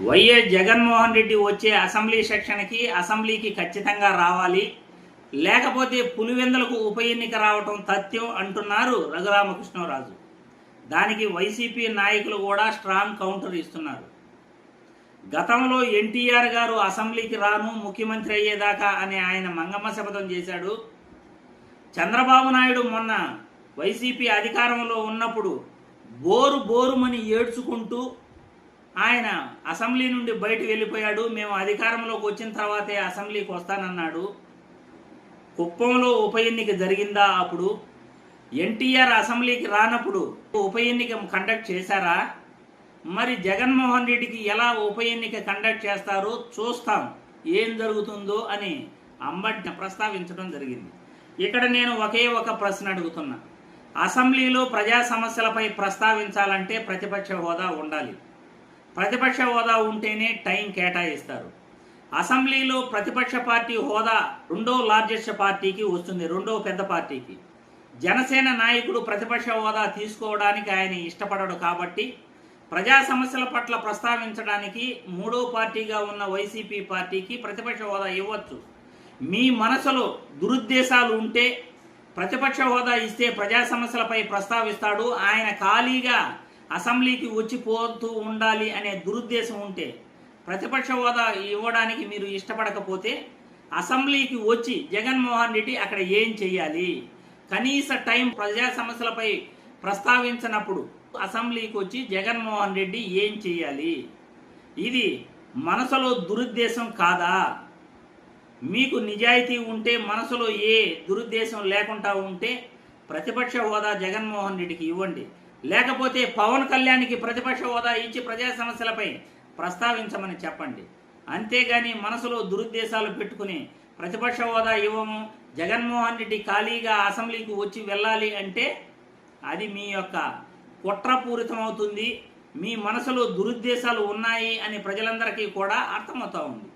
YS Jaganmohan Reddy వచ్చే assembly సెక్షన్కి అసెంబ్లీకి ఖచ్చితంగా రావాలి. లేకపోతే పులివెందులకు ఉప ఎన్నిక రావటం తథ్యం అంటున్నారు రఘురామకృష్ణరాజు. దానికి వైసీపీ నాయకులు కూడా స్ట్రాంగ్ కౌంటర్ ఇస్తున్నారు. గతంలో ఎన్టీఆర్ గారు అసెంబ్లీకి రాను ముఖ్యమంత్రి అయ్యేదాకా అని ఆయన మంగమ్మ శపథం చేశాడు. చంద్రబాబు నాయుడు మొన్న వైసీపీ అధికారంలో ఉన్నప్పుడు బోరు బోరుమని ఏడ్చుకుంటూ ఆయన అసెంబ్లీ నుండి బయటకు వెళ్ళిపోయాడు. మేము అధికారంలోకి వచ్చిన తర్వాతే అసెంబ్లీకి వస్తానన్నాడు. కుప్పంలో ఉప ఎన్నిక జరిగిందా అప్పుడు? ఎన్టీఆర్ అసెంబ్లీకి రానప్పుడు ఉప ఎన్నిక కండక్ట్ చేశారా? మరి జగన్మోహన్ రెడ్డికి ఎలా ఉప ఎన్నిక కండక్ట్ చేస్తారో చూస్తాం. ఏం జరుగుతుందో అని అంబటి ప్రస్తావించడం జరిగింది. ఇక్కడ నేను ఒకే ఒక ప్రశ్న అడుగుతున్నా. అసెంబ్లీలో ప్రజా సమస్యలపై ప్రస్తావించాలంటే ప్రతిపక్ష హోదా ఉండాలి. ప్రతిపక్ష హోదా ఉంటేనే టైం కేటాయిస్తారు. అసెంబ్లీలో ప్రతిపక్ష పార్టీ హోదా రెండో లార్జెస్ట్ పార్టీకి వస్తుంది రెండో పెద్ద పార్టీకి. జనసేన నాయకుడు ప్రతిపక్ష హోదా తీసుకోవడానికి ఆయన ఇష్టపడడు కాబట్టి ప్రజా సమస్యల పట్ల ప్రస్తావించడానికి మూడో పార్టీగా ఉన్న వైసీపీ పార్టీకి ప్రతిపక్ష హోదా ఇవ్వచ్చు. మీ మనసులో దురుద్దేశాలు ఉంటే ప్రతిపక్ష హోదా ఇస్తే ప్రజా సమస్యలపై ప్రస్తావిస్తాడు. ఆయన ఖాళీగా అసెంబ్లీకి వచ్చిపోతూ ఉండాలి అనే దురుద్దేశం ఉంటే ప్రతిపక్ష హోదా ఇవ్వడానికి మీరు ఇష్టపడకపోతే అసెంబ్లీకి వచ్చి జగన్మోహన్ రెడ్డి అక్కడ ఏం చేయాలి కనీస టైం ప్రజా సమస్యలపై ప్రస్తావించినప్పుడు అసెంబ్లీకి వచ్చి జగన్మోహన్ రెడ్డి ఏం చేయాలి ఇది మనసులో దురుద్దేశం కాదా? మీకు నిజాయితీ ఉంటే మనసులో ఏ దురుద్దేశం లేకుండా ఉంటే ప్రతిపక్ష హోదా జగన్మోహన్ రెడ్డికి ఇవ్వండి. లేకపోతే పవన్ కళ్యాణ్కి ప్రతిపక్ష హోదా ఇచ్చి ప్రజా సమస్యలపై ప్రస్తావించమని చెప్పండి. అంతేగాని మనసులో దురుద్దేశాలు పెట్టుకుని ప్రతిపక్ష హోదా ఇవ్వము జగన్మోహన్ రెడ్డి ఖాళీగా అసెంబ్లీకి వచ్చి వెళ్ళాలి అంటే అది మీ యొక్క కుట్రపూరితమవుతుంది మీ మనసులో దురుద్దేశాలు ఉన్నాయి అని ప్రజలందరికీ కూడా అర్థమవుతా ఉంది.